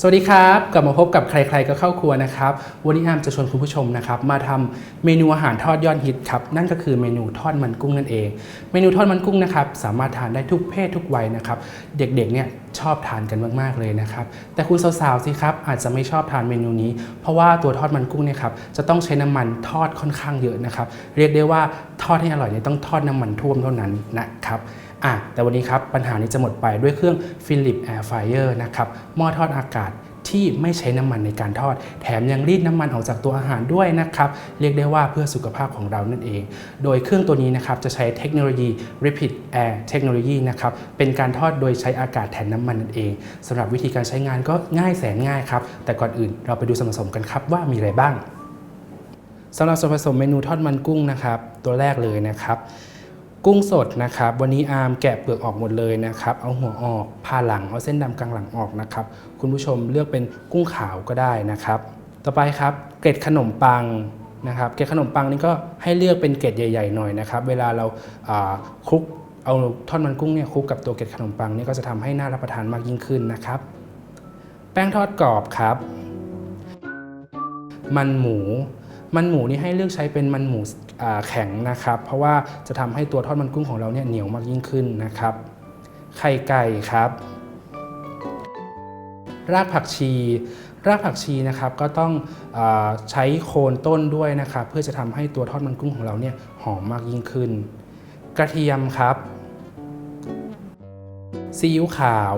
สวัสดีครับ กลับมาพบกับใคร ๆ ก็เข้าครัวนะครับ วันนี้อามจะชวนคุณผู้ชมนะครับ มาทำเมนูอาหารทอดยอดฮิตครับ นั่นก็คือเมนูทอดมันกุ้งนั่นเอง เมนูทอดมันกุ้งนะครับ สามารถทานได้ทุกเพศทุกวัยนะครับ เด็กๆเนี่ยชอบทานกันมากๆเลยนะครับ แต่คุณสาวๆสิครับอาจจะไม่ชอบทานเมนูนี้ เพราะว่าตัวทอดมันกุ้งเนี่ยครับจะต้องใช้น้ำมันทอดค่อนข้างเยอะนะครับ เรียกได้ว่าทอดให้อร่อยเนี่ยต้องทอดน้ำมันท่วมเท่านั้นนะครับ อะแต่วันนี้ครับปัญหานี้จะหมดไปด้วยเครื่อง Philip Air Fryer นะครับหม้อทอดอากาศที่ไม่ใช้น้ำมันในการทอด แถมยังรีดน้ำมันออกจากตัวอาหารด้วยนะครับ เรียกได้ว่าเพื่อสุขภาพของเรานั่นเอง โดยเครื่องตัวนี้นะครับจะใช้เทคโนโลยี Rapid Air Technology นะครับ เป็นการทอดโดยใช้อากาศแทนน้ำมันนั่นเองสำหรับวิธีการใช้งานก็ง่ายแสนง่ายครับ แต่ก่อนอื่นเราไปดูส่วนผสมกันครับว่ามีอะไรบ้างสำหรับส่วนผสมเมนูทอดมันกุ้งนะครับ ตัวแรกเลยนะครับ กุ้งสดนะครับ วันนี้อาร์มแกะเปลือกออกหมดเลยนะครับ เอาหัวออกผ่าหลัง เอาเส้นดำกลางหลังออกนะครับ คุณผู้ชมเลือกเป็นกุ้งขาวก็ได้นะครับ ต่อไปครับ เกล็ดขนมปังนะครับ เกล็ดขนมปังนี่ก็ให้เลือกเป็นเกล็ดใหญ่ ๆ หน่อยนะครับ เวลาเราาคลุกเอาทอดมันกุ้งเนี่ยคลุกกับตัวเกล็ดขนมปังนี่ก็จะทำให้น่ารับประทานมากยิ่งขึ้นนะครับ แป้งทอดกรอบครับ มันหมู มันหมูนี่ให้เลือกใช้เป็นมันหมู แข็งนะครับ เพราะว่าจะทำให้ตัวทอดมันกุ้งของเราเนี่ยเหนียวมากยิ่งขึ้นนะครับ ไข่ไก่ครับ รากผักชี รากผักชีนะครับก็ต้องอใช้โคนต้นด้วยนะครับ เพื่อจะทำให้ตัวทอดมันกุ้งของเราเนี่ยหอมมากยิ่งขึ้น กระเทียมครับซีอิ๊วขาว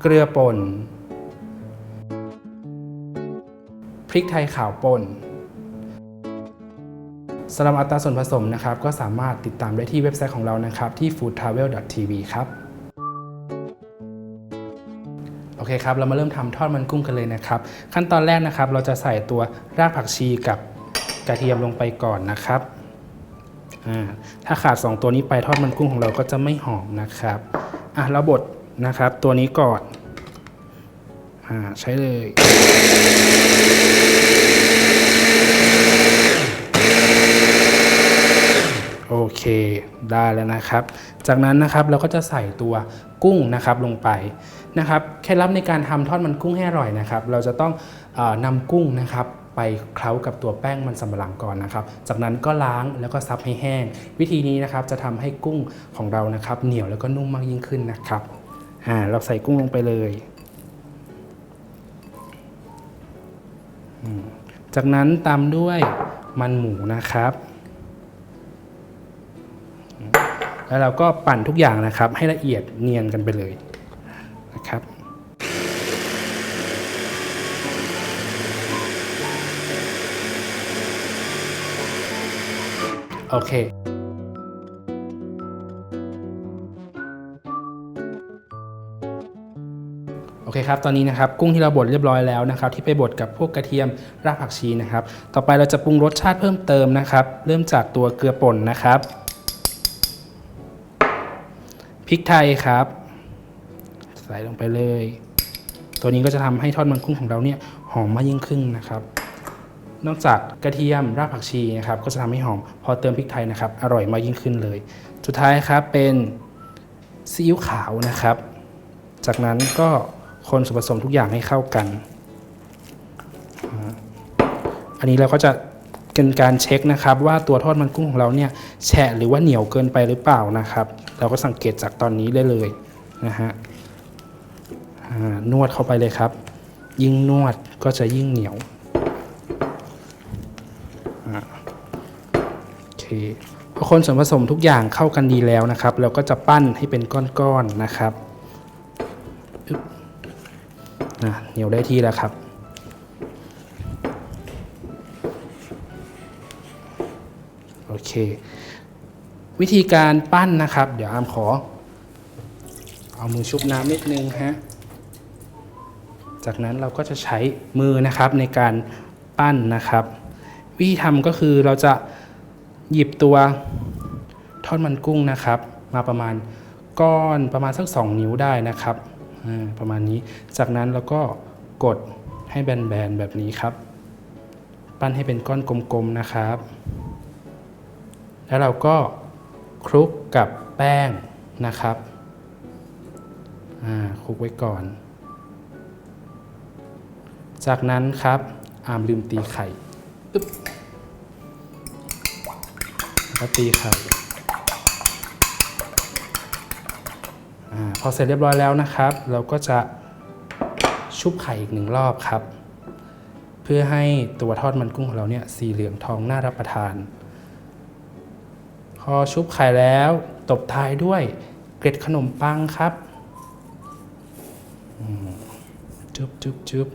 เกลือป่นพริกไทยขาวป่น สำหรับอัตราส่วนผสมนะครับก็สามารถติดตามได้ที่เว็บไซต์ของเรานะครับที่ foodtravel.tv ครับโอเคครับ เรามาเริ่มทำทอดมันกุ้งกันเลยนะครับ ขั้นตอนแรกนะครับ เราจะใส่ตัวรากผักชีกับกระเทียมลงไปก่อนนะครับ ถ้าขาด 2 ตัวนี้ไปทอดมันกุ้งของเราก็จะไม่หอมนะครับอะเราบดนะครับตัวนี้ก่อนอใช้เลย โอเค ได้แล้วนะครับ จากนั้นนะครับเราก็จะใส่ตัวกุ้งนะครับลงไปนะครับเคล็ดลับในการทำทอดมันกุ้งให้อร่อยนะครับ เราจะต้องออนำกุ้งนะครับไปเคล้ากับตัวแป้งมันสำปะหลังก่อนนะครับ จากนั้นก็ล้างแล้วก็ซับให้แห้ง วิธีนี้นะครับจะทำให้กุ้งของเรานะครับเหนียวแล้วก็นุ่มมากยิ่งขึ้นนะครับอ่าเราใส่กุ้งลงไปเลยจากนั้นตามด้วยมันหมูนะครับ แล้วเราก็ปั่นทุกอย่างนะครับ ให้ละเอียดเนียนกันไปเลยนะครับโอเคโอเคครับ ตอนนี้นะครับกุ้งที่เราบดเรียบร้อยแล้วนะครับ ที่ไปบดกับพวกกระเทียมรากผักชีนะครับ ต่อไปเราจะปรุงรสชาติเพิ่มเติมนะครับ เริ่มจากตัวเกลือป่นนะครับ พริกไทยครับ ใส่ลงไปเลย ตัวนี้ก็จะทำให้ทอดมันกุ้งของเราเนี่ยหอมมากยิ่งขึ้นนะครับ นอกจากกระเทียมรากผักชีนะครับก็จะทำให้หอมพอเติมพริกไทยนะครับ อร่อยมากยิ่งขึ้นเลย สุดท้ายครับเป็นซีอิ๊วขาวนะครับ จากนั้นก็คนส่วนผสมทุกอย่างให้เข้ากัน อันนี้เราก็จะ เป็นการเช็คนะครับว่าตัวทอดมันกุ้งของเราเนี่ยแฉะหรือว่าเหนียวเกินไปหรือเปล่านะครับ เราก็สังเกตจากตอนนี้ได้เลยนะฮะนวดเข้าไปเลยครับ ยิ่งนวดก็จะยิ่งเหนียวโอเคพอคนส่วนผสมทุกอย่างเข้ากันดีแล้วนะครับ เราก็จะปั้นให้เป็นก้อนๆนะครับอึ๊บอะเหนียวได้ที่แล้วครับ วิธีการปั้นนะครับ เดี๋ยวอามขอ เอามือชุบน้ำนิดนึงฮะจากนั้นเราก็จะใช้มือนะครับในการปั้นนะครับ วิธีทำก็คือเราจะหยิบตัวทอดมันกุ้งนะครับ มาประมาณก้อนประมาณสัก 2 นิ้วได้นะครับประมาณนี้ จากนั้นเราก็กดให้แบนๆแบบนี้ครับ ปั้นให้เป็นก้อนกลมๆนะครับ แล้วเราก็คลุกกับแป้งนะครับคลุกไว้ก่อน จากนั้นครับอามลืมตีไข่อึ๊บแล้วก็ตีไข่อพอเสร็จเรียบร้อยแล้วนะครับ เราก็จะชุบไข่อีกหนึ่งรอบครับ เพื่อให้ตัวทอดมันกุ้งของเราเนี่ยสีเหลืองทองน่ารับประทาน พอชุบไข่แล้วตบท้ายด้วยเกล็ดขนมปังครับจุ๊บจุ๊บจุ๊บ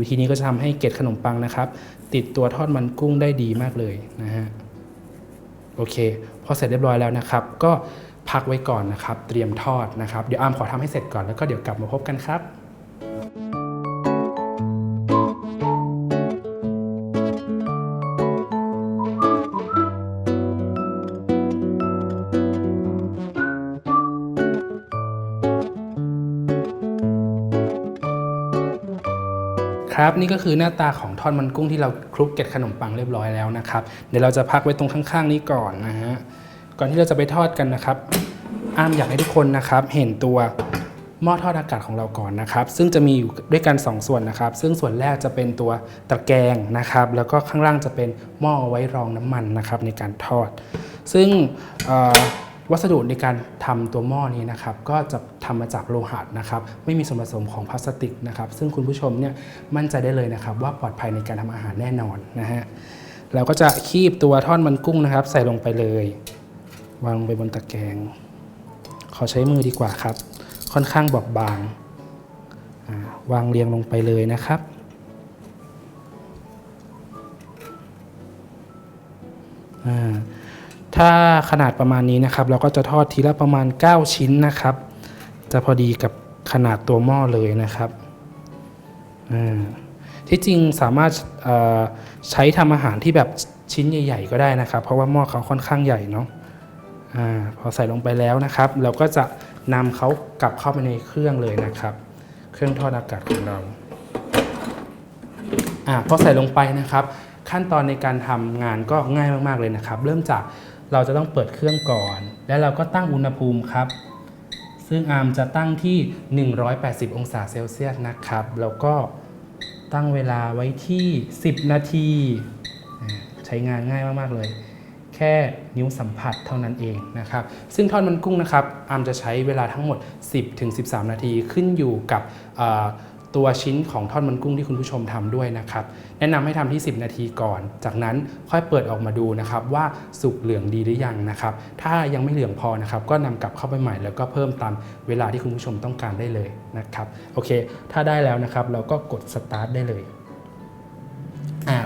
วิธีนี้ก็จะทำให้เกล็ดขนมปังนะครับ ติดตัวทอดมันกุ้งได้ดีมากเลยนะฮะโอเค พอเสร็จเรียบร้อยแล้วนะครับ ก็พักไว้ก่อนนะครับ เตรียมทอดนะครับ เดี๋ยวอามขอทำให้เสร็จก่อนแล้วก็เดี๋ยวกลับมาพบกันครับ ครับ นี่ก็คือหน้าตาของทอดมันกุ้งที่เราคลุกเกล็ดขนมปังเรียบร้อยแล้วนะครับ เดี๋ยวเราจะพักไว้ตรงข้างๆนี้ก่อนนะฮะ ก่อนที่เราจะไปทอดกันนะครับ อ้ามอยากให้ทุกคนนะครับ เห็นตัวหม้อทอดอากาศของเราก่อนนะครับ ซึ่งจะมีอยู่ด้วยกัน 2 ส่วนนะครับ ซึ่งส่วนแรกจะเป็นตัวตะแกรงนะครับ แล้วก็ข้างล่างจะเป็นหม้อไว้รองน้ำมันนะครับในการทอด ซึ่งเอ่อ วัสดุในการทำตัวหม้อนี้นะครับก็จะทำมาจากโลหะนะครับไม่มีส่วนผสมของพลาสติกนะครับซึ่งคุณผู้ชมเนี่ยมั่นใจได้เลยนะครับว่าปลอดภัยในการทำอาหารแน่นอนนะฮะเราก็จะคีบตัวทอดมันกุ้งนะครับ ใส่ลงไปเลย วางลงไปบนตะแกรงขอใช้มือดีกว่าครับ ค่อนข้างบอบบาง วางเรียงลงไปเลยนะครับอ่า ถ้าขนาดประมาณนี้นะครับ เราก็จะทอดทีละประมาณ 9 ชิ้นนะครับ จะพอดีกับขนาดตัวหม้อเลยนะครับที่จริงสามารถใช้ทำอาหารที่แบบชิ้นใหญ่ ๆ ก็ได้นะครับ เพราะว่าหม้อเขาค่อนข้างใหญ่เนาะอพอใส่ลงไปแล้วนะครับ เราก็จะนำเขากลับเข้าไปในเครื่องเลยนะครับ เครื่องทอดอากาศของเราอ่าพอใส่ลงไปนะครับ ขั้นตอนในการทำงานก็ง่ายมากๆเลยนะครับ เริ่มจาก เราจะต้องเปิดเครื่องก่อน แล้วเราก็ตั้งอุณหภูมิครับ ซึ่งอาร์มจะตั้งที่ 180 องศาเซลเซียสนะครับ แล้วก็ตั้งเวลาไว้ที่ 10 นาที ใช้งานง่ายมาก ๆ เลย แค่นิ้วสัมผัสเท่านั้นเองนะครับ ซึ่งทอดมันกุ้งนะครับ อาร์มจะใช้เวลาทั้งหมด 10-13 นาทีขึ้นอยู่กับ ตัวชิ้นของทอดมันกุ้งที่คุณผู้ชมทำด้วยนะครับ แนะนำให้ทำที่ 10 นาทีก่อน จากนั้นค่อยเปิดออกมาดูนะครับว่าสุกเหลืองดีหรือยังนะครับ ถ้ายังไม่เหลืองพอนะครับก็นำกลับเข้าไปใหม่แล้วก็เพิ่มตามเวลาที่คุณผู้ชมต้องการได้เลยนะครับ โอเค ถ้าได้แล้วนะครับเราก็กดสตาร์ทได้เลย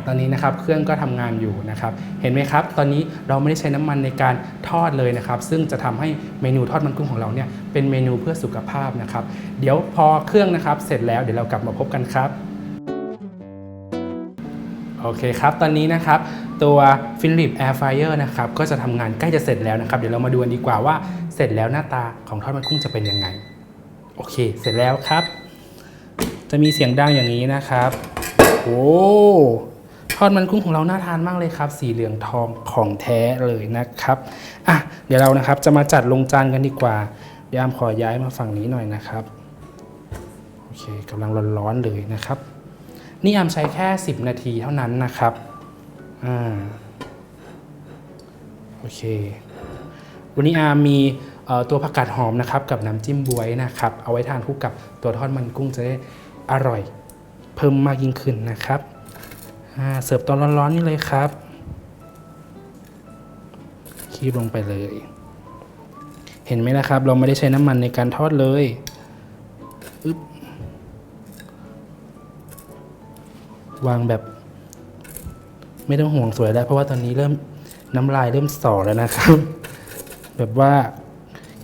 ตอนนี้นะครับเครื่องก็ทำงานอยู่นะครับเห็นไหมครับ ตอนนี้เราไม่ได้ใช้น้ำมันในการทอดเลยนะครับ ซึ่งจะทำให้เมนูทอดมันกุ้งของเราเนี่ยเป็นเมนูเพื่อสุขภาพนะครับ เดี๋ยวพอเครื่องนะครับ เสร็จแล้วเดี๋ยวเรากลับมาพบกันครับโอเคครับ ตอนนี้นะครับตัวฟิลิปแอร์ไฟเออร์นะครับก็จะทำงานใกล้จะเสร็จแล้วนะครับ เดี๋ยวเรามาดูกันดีกว่าว่าเสร็จแล้วหน้าตาของทอดมันกุ้งจะเป็นยังไง โอเค เสร็จแล้วครับ จะมีเสียงดังอย่างนี้นะครับ โอ้ ทอดมันกุ้งของเราน่าทานมากเลยครับ สีเหลืองทองของแท้เลยนะครับอะเดี๋ยวเรานะครับจะมาจัดลงจานกันดีกว่าเดี๋ยวอามขอย้ายมาฝั่งนี้หน่อยนะครับโอเคกำลังร้อนๆเลยนะครับ นี่อามใช้แค่ 10 นาทีเท่านั้นนะครับอ่าโอเค วันนี้อามมีตัวผักกาดหอมนะครับกับน้ำจิ้มบวยนะครับ เอาไว้ทานคู่กับตัวทอดมันกุ้งจะได้อร่อยเพิ่มมากยิ่งขึ้นนะครับ เสิร์ฟตอนร้อนๆนี่เลยครับ คีบลงไปเลย เห็นไหมนะครับ เราไม่ได้ใช้น้ำมันในการทอดเลยอึ๊บวางแบบไม่ต้องห่วงสวยแล้ว เพราะว่าตอนนี้เริ่มน้ำลายเริ่มสอแล้วนะครับ แบบว่า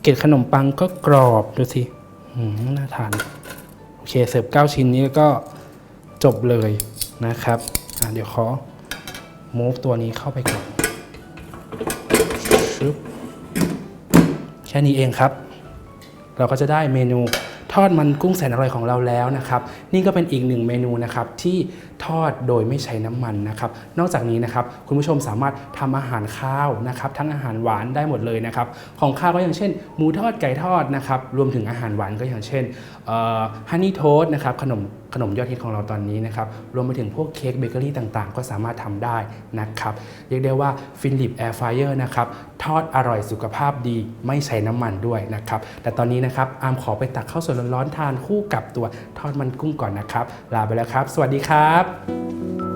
เกล็ดขนมปังก็กรอบดูสิน่าทาน โอเค เสิร์ฟ9ชิ้นนี้ก็จบเลยนะครับ เดี๋ยวขอ move ตัวนี้เข้าไปก่อนชึบแค่นี้เองครับ เราก็จะได้เมนูทอดมันกุ้งแสนอร่อยของเราแล้วนะครับ นี่ก็เป็นอีกหนึ่งเมนูนะครับที่ทอดโดยไม่ใช้น้ำมันนะครับ นอกจากนี้นะครับคุณผู้ชมสามารถทำอาหารข้าวนะครับ ทั้งอาหารหวานได้หมดเลยนะครับ ของข้าวก็อย่างเช่นหมูทอดไก่ทอดนะครับ รวมถึงอาหารหวานก็อย่างเช่นฮันนี่โทสนะครับขนม ขนมยอดฮิตของเราตอนนี้นะครับรวมไปถึงพวกเค้กเบเกอรี่ต่างๆ ก็สามารถทำได้นะครับเรียกได้ว่าฟิลิปแอร์ฟเออร์นะครับทอดอร่อยสุขภาพดีไม่ใช้น้ำมันด้วยนะครับแต่ตอนนี้นะครับอามขอไปตักข้าวสวยร้อนๆทานคู่กับตัวทอดมันกุ้งก่อนนะครับลาไปแล้วครับ สวัสดีครับ